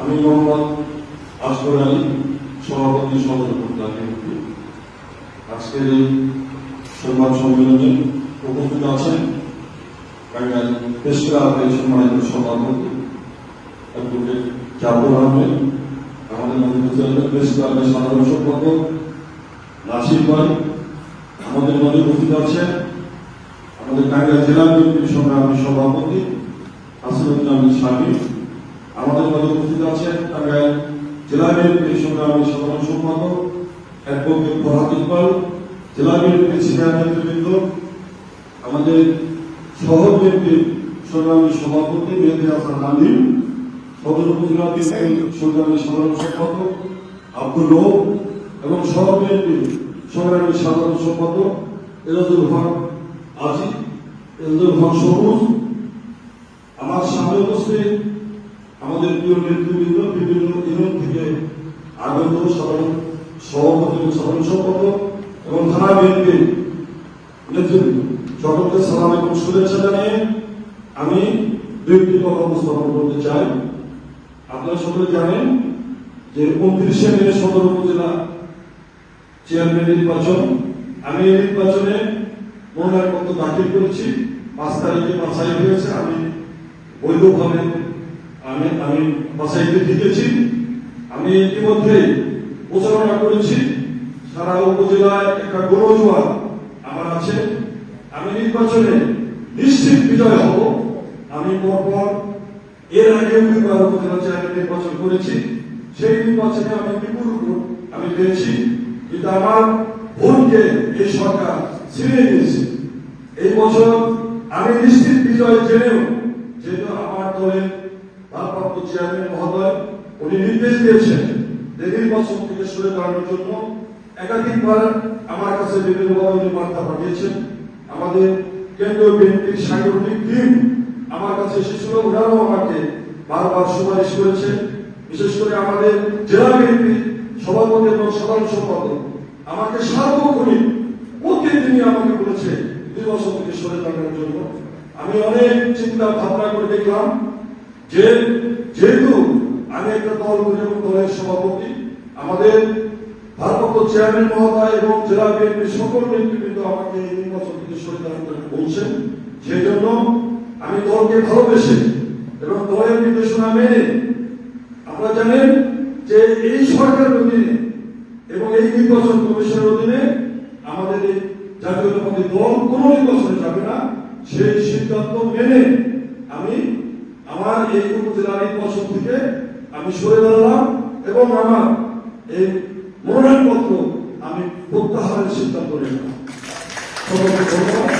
আমি মোহাম্মদ আসগর আলী, সভাপতি সদর উপজেলা আজকের এই সংবাদ সম্মেলনে উপস্থিত আছেন টাঙ্গাইল প্রেস ক্লাবের সম্মানিত সভাপতি অ্যাডভোকেট আহমেদ, আমাদের মধ্যে প্রেস ক্লাবের সাধারণ সম্পাদক নাসির ভাই, আমাদের মধ্যে উপস্থিত আছেন আমাদের টাঙ্গাইল জেলা বিএনপির সংগ্রামী সভাপতি আহমেদ স্বামী আমাদের মধ্যে উপস্থিত আছেন টাঙ্গাইল জেলা বিএনপির সংগ্রামী সাধারণ সম্পাদক, অ্যাডভোকেট ফরহাদ ইকবাল, জেলা বিএনপির সিনিয়র নেতৃবৃন্দ, আমাদের শহর বিএনপির সংগ্রামী সভাপতি মেহেদি হাসান আলিম সদর উপজেলা বিএনপির সংগ্রামী সাধারণ সম্পাদক আব্দুল রব এবং শহর বিএনপির সংগ্রামী সাধারণ সম্পাদক এরাজুল হক আজি এরাজুল হক সবুজ। আমার সামনে উপস্থিত আমাদের প্রিয় নেতৃবৃন্দ, বিভিন্ন ইউনিয়ন থেকে আগত সাধারণ সভাপতি, সাধারণ সম্পাদক এবং থানা বিএনপির নেতৃবৃন্দ, সকলকে সালাম এবং শুভেচ্ছা জানিয়ে আমি দুইটি কথা উপস্থাপন করতে চাই। আপনারা সকলে জানেন যে উনত্রিশে মে সদর উপজেলা চেয়ারম্যান নির্বাচন। আমি এই নির্বাচনে মনোনয়নপত্র দাখিল করেছি। পাঁচ তারিখে বাছাই হয়েছে। আমি বৈধভাবে আমি আমি বাছাইতে জিতেছি আমি ইতিমধ্যে প্রচারণা করেছি। সারা উপজেলায় একটা গৌরজোয়ার আমার আছে। আমি নির্বাচনে নিশ্চিত বিজয় হব। আমি পরপর এর আগে উপজেলা চেয়ারম্যান নির্বাচন করেছি। সেই নির্বাচনে আমি বিপুল আমি পেয়েছি। কিন্তু আমার ভোটকে এই সরকার ছিনিয়ে নিয়েছে। এই বছর আমি নিশ্চিত বিজয় জেনেও যেহেতু আমার দলের ভারপ্রাপ্ত চেয়ারম্যান মহোদয়, উনি নির্দেশ দিয়েছেন যে নির্বাচন থেকে সরে দাঁড়ানোর জন্য একাধিকবার আমার কাছে বিভিন্নভাবে উনি বার্তা পাঠিয়েছেন। আমাদের কেন্দ্রীয় বিএনপির সাংগঠনিক টিম আমার কাছে এসেছিল ওনারাও আমাকে বারবার সুপারিশ করেছে। বিশেষ করে আমাদের জেলা বিএনপি সভাপতি এবং সাধারণ সম্পাদক আমাকে সার্বক্ষণিক প্রতিদিনই আমাকে বলেছে, নির্বাচন থেকে সরে দাঁড়ানোর জন্য। আমি অনেক চিন্তা ভাবনা করে দেখলাম। যে, যেহেতু আমি একটা দল করি দলের সভাপতি, আমাদের ভারপ্রাপ্ত চেয়ারম্যান মহোদয় এবং জেলা বিএনপির সকল নেতৃবৃন্দ আমাকে এই নির্বাচন থেকে সরে দাঁড়ানোর বলছেন। সেই জন্য আমি দলকে ভালোবেসে এবং দলের নির্দেশনা মেনে আপনারা জানেন যে এই সরকারের অধীনে এবং এই নির্বাচন কমিশনের অধীনে আমাদের এই জাতীয়তাবাদী দল কোনো নির্বাচনে যাবে না। সেই সিদ্ধান্ত মেনে আমি আমার এই উপজেলা নির্বাচন থেকে আমি সরে দাঁড়ালাম এবং আমার এই মনোনয়নপত্র আমি প্রত্যাহারের সিদ্ধান্ত নিলাম। সকলকে ধন্যবাদ।